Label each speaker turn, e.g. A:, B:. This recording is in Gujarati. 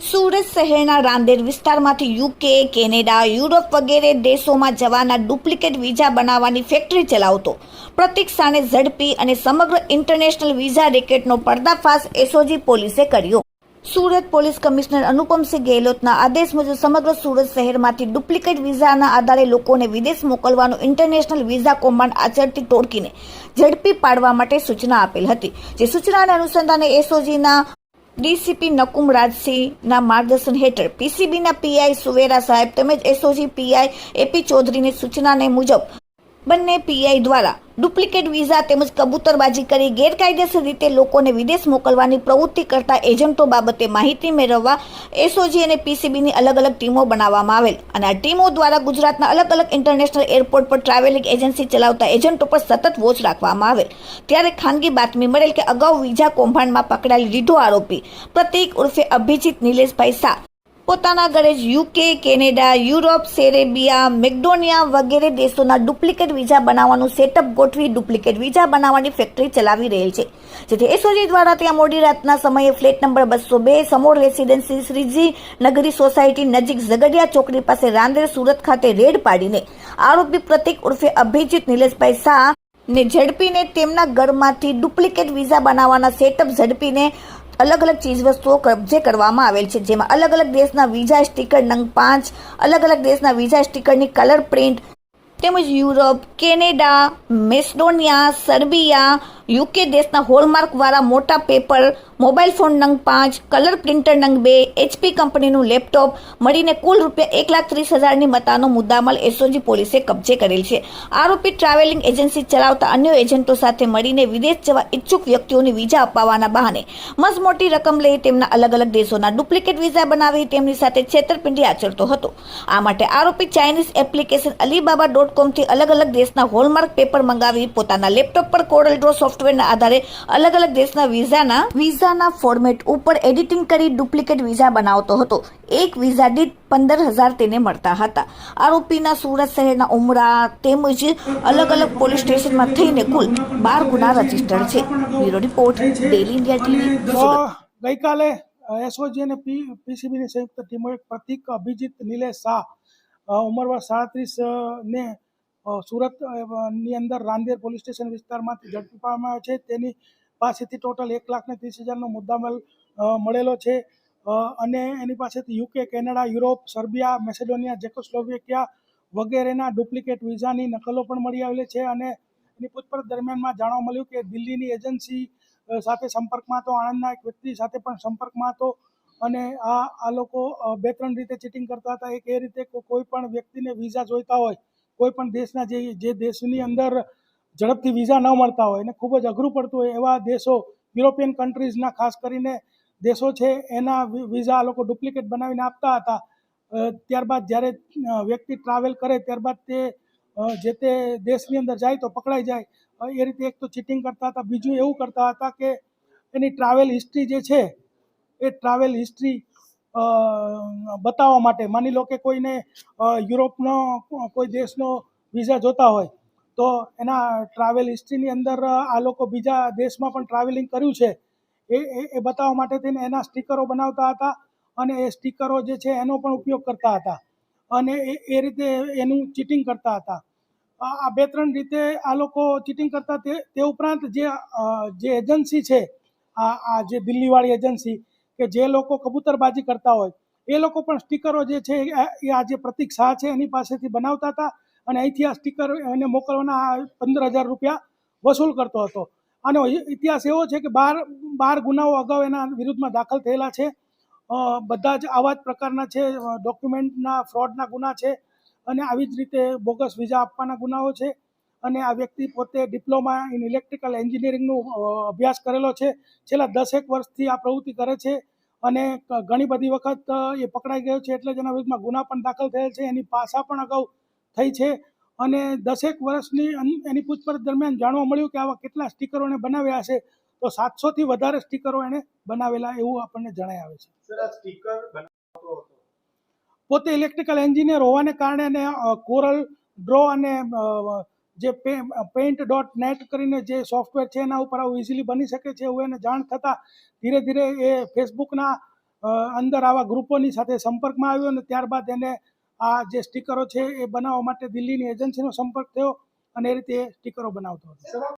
A: સુરત શહેરના રાંદેર વિસ્તારમાંથી યુકે કેનેડા યુરોપ વગેરે દેશોમાં જવાના ડુપ્લિકેટ વિઝા બનાવવાની ફેક્ટરી ચલાવતો. પ્રતિક સાને ઝડપી અને સમગ્ર ઇન્ટરનેશનલ વિઝા રેકેટનો પર્દાફાશ એસઓજી પોલીસે કર્યો. સુરત પોલીસ કમિશનર અનુપમસિંહ ગેહલોતના આદેશ મુજબ સમગ્ર સુરત શહેરમાંથી ડુપ્લિકેટ વિઝાના આધારે લોકોને વિદેશ મોકલવાનું ઇન્ટરનેશનલ વિઝા કૌભાંડ આચરતી ટોળકીને ઝડપી પાડવા માટે સૂચના આપેલ હતી. જે સૂચનાના અનુસંધાને એસઓજીના ડીસીપી નકુમ રાજસિંહના માર્ગદર્શન હેઠળ પીસીબીના પીઆઈ સુવેરા સાહેબ તેમજ એસઓજી પીઆઈ એપી ચૌધરીની સૂચનાને મુજબ બંને પીઆઈ દ્વારા ડુપ્લિકેટ વિઝા તેમજ કબૂતરબાજી કરી ગેરકાયદેસર રીતે લોકોને વિદેશ મોકલવાની પ્રવૃત્તિ કરતા એજન્ટો બાબતે માહિતી મેળવવા એસઓજી અને પીસીબીની અલગ અલગ ટીમો બનાવવામાં આવેલ. અને આ ટીમો દ્વારા ગુજરાતના અલગ અલગ ઇન્ટરનેશનલ એરપોર્ટ પર ટ્રાવેલિંગ એજન્સી ચલાવતા એજન્ટો પર સતત વોચ રાખવામાં આવેલ. ત્યારે ખાનગી બાતમી મળેલ કે અગાઉ વિઝા કૌભાંડમાં પકડાયેલ લીધો આરોપી પ્રતિક ઉર્ફે અભિજીત નિલેશભાઈ શાહ પોતાના ઘરે જ UK Canada Europe Serbia Macedonia વગેરે દેશોના ડુપ્લિકેટ વિઝા બનાવવાનું સેટઅપ ગોઠવી ડુપ્લિકેટ વિઝા બનાવવાની ફેક્ટરી ચલાવી રહેલ છે. જેથી એસઓજી દ્વારા ત્યાં મોડી રાતના સમયે ફ્લેટ નંબર બસો બે, સમોર રેસિડેન્સી શ્રીજી નગરી સોસાયટી નજીક ઝગડિયા ચોકડી પાસે રાંદેર સુરત ખાતે રેડ પાડીને આરોપી પ્રતિક ઉર્ફે અભિજીત નિલેશભાઈ શાહ ને ઝડપીને તેમના ઘરમાંથી ડુપ્લિકેટ વિઝા બનાવવાના સેટઅપ ઝડપીને અલગ અલગ ચીજવસ્તુઓ કબજે કરવામાં આવેલ છે. જેમાં અલગ અલગ દેશના વિઝા સ્ટીકર, નંગ પાંચ, અલગ અલગ દેશના વિઝા સ્ટીકરની કલર પ્રિન્ટ તેમજ Europe, Canada, Macedonia, Serbia UK દેશના હોલમાર્કવાળા મોટા પેપર, મોબાઈલ ફોન નંગ પાંચ, કલર પ્રિન્ટર નંગ બે, એચપી કંપનીનું લેપટોપ મળીને કુલ રૂપિયા એક લાખ ત્રીસ હજારની મતાનો મુદ્દામાલ એસઓજી પોલીસે કબજે કરેલ છે. આરોપી ટ્રાવેલિંગ એજન્સી ચલાવતા અન્ય એજન્ટો સાથે મળીને વિદેશ જવા ઈચ્છુક વ્યક્તિઓને વિઝા અપાવવાના બહાને મસમોટી મોટી રકમ લઈ તેમના અલગ અલગ દેશોના ડુપ્લિકેટ વિઝા બનાવી તેમની સાથે છેતરપિંડી આચરતો હતો. આ માટે આરોપી ચાઇનીઝ એપ્લિકેશન અલીબાબા ડોટ કોમથી અલગ અલગ દેશના હોલમાર્ક પેપર મંગાવી પોતાના લેપટોપ પર કોરલ ડ્રો સોફ્ટવેરના આધારે અલગ અલગ દેશના વિઝાના વિઝાના ફોર્મેટ ઉપર એડિટિંગ કરી ડુપ્લિકેટ વિઝા બનાવતો હતો. એક વિઝા દીઠ પંદર હજાર તેને મળતા હતા. આરોપીના સુરત શહેરના ઉમરા તેમજ અલગ અલગ પોલીસ સ્ટેશનમાં થઈને કુલ બાર ગુના રજિસ્ટર છે. Bureau report daily India TV
B: ગઈકાલે એસઓજી અને પી પીસીબીની સંયુક્ત ટીમો પ્રતિક અભિજીત નિલેશ શાહ ઉંમર વર્ષ સાડત્રીસ ને સુરતની અંદર રાંદેર પોલીસ સ્ટેશન વિસ્તારમાંથી ઝડપી પાડવામાં આવ્યો છે. તેની પાસેથી ટોટલ એક લાખ ને ત્રીસ હજારનો મુદ્દામાલ મળેલો છે. અને એની પાસેથી UK, Canada, Europe, Serbia, Macedonia, Czechoslovakia વગેરેના ડુપ્લિકેટ વિઝાની નકલો પણ મળી આવેલી છે અને એની પૂછપરછ દરમિયાનમાં જાણવા મળ્યું કે દિલ્હીની એજન્સી સાથે સંપર્કમાં હતો. આણંદના એક વ્યક્તિ સાથે પણ સંપર્કમાં હતો અને આ આ લોકો બે ત્રણ રીતે ચીટિંગ કરતા હતા. એક એ રીતે કોઈ પણ વ્યક્તિને વિઝા જોઈતા હોય કોઈ પણ દેશના જે જે દેશની અંદર ઝડપથી વિઝા ન મળતા હોય અને ખૂબ જ અઘરું પડતું હોય એવા દેશો, યુરોપિયન કન્ટ્રીઝના ખાસ કરીને દેશો છે, એના વિઝા લોકો ડુપ્લિકેટ બનાવીને આપતા હતા. ત્યારબાદ જ્યારે વ્યક્તિ ટ્રાવેલ કરે ત્યારબાદ તે જે તે દેશની અંદર જાય તો પકડાઈ જાય. એ રીતે એક તો ચીટિંગ કરતા હતા, બીજું એવું કરતા હતા કે એની ટ્રાવેલ હિસ્ટ્રી જે છે, એ ટ્રાવેલ હિસ્ટ્રી બતાવવા માટે. માની લો કે કોઈને યુરોપનો, કોઈ દેશનો વિઝા જોતા હોય, તો એના ટ્રાવેલ હિસ્ટ્રીની અંદર આ લોકો બીજા દેશમાં પણ ટ્રાવેલિંગ કર્યું છે. એ, એ- બતાવવા માટે થઈને એના સ્ટીકરો બનાવતા હતા અને એ સ્ટીકરો જે છે એનો પણ ઉપયોગ કરતા હતા. અને એ એ રીતે એનું ચીટિંગ કરતા હતા. આ બે ત્રણ રીતે આ લોકો ચીટિંગ કરતા તે ઉપરાંત જે જે એજન્સી છે, આ આ જે દિલ્હીવાળી એજન્સી કે જે લોકો કબૂતરબાજી કરતા હોય, એ લોકો પણ સ્ટીકરો જે છે એ આ- જે પ્રતિક શાહ છે એની પાસેથી બનાવતા હતા અને અહીંથી આ સ્ટીકર એને મોકલવાના પંદર હજાર રૂપિયા વસૂલ કરતો હતો. આનો ઇતિહાસ એવો છે કે બાર બાર ગુનાઓ અગાઉ એના વિરુદ્ધમાં દાખલ થયેલા છે. બધા જ આવા જ પ્રકારના છે ડોક્યુમેન્ટના ફ્રોડના ગુના છે અને આવી જ રીતે બોગસ વિઝા આપવાના ગુનાઓ છે અને આ વ્યક્તિ પોતે ડિપ્લોમા ઇન ઇલેક્ટ્રિકલ એન્જિનિયરિંગનું અભ્યાસ કરેલો છે. છેલ્લા દસેક વર્ષથી આ પ્રવૃત્તિ કરે છે. અને ઘણી બધી વખત એ પકડાઈ ગયો છે એટલે જ એના વિરુદ્ધમાં ગુના પણ દાખલ થયેલ છે એની પાસા પણ અગાઉ થઈ છે. અને દસેક વર્ષની એની પૂછપરછ દરમિયાન જાણવા મળ્યું કે આવા કેટલા સ્ટીકરો એને બનાવ્યા હશે તો સાતસોથી વધારે સ્ટીકરો એણે બનાવેલા એવું આપણને જણાય આવે છે.
C: સર આ સ્ટીકર
B: પોતે ઇલેક્ટ્રિકલ એન્જિનિયર હોવાને કારણે એને કોરલ ડ્રો અને જે પેઇન્ટ ડોટ નેટ કરીને જે સોફ્ટવેર છે એના ઉપર આવું ઇઝીલી બની શકે છે એવું એને જાણ થતાં ધીરે ધીરે એ ફેસબુકના અંદર આવા ગ્રુપોની સાથે સંપર્કમાં આવ્યો અને ત્યારબાદ એને આ જે સ્ટીકરો છે એ બનાવવા માટે દિલ્હીની એજન્સીનો સંપર્ક થયો અને એ રીતે એ સ્ટીકરો બનાવતો હતો.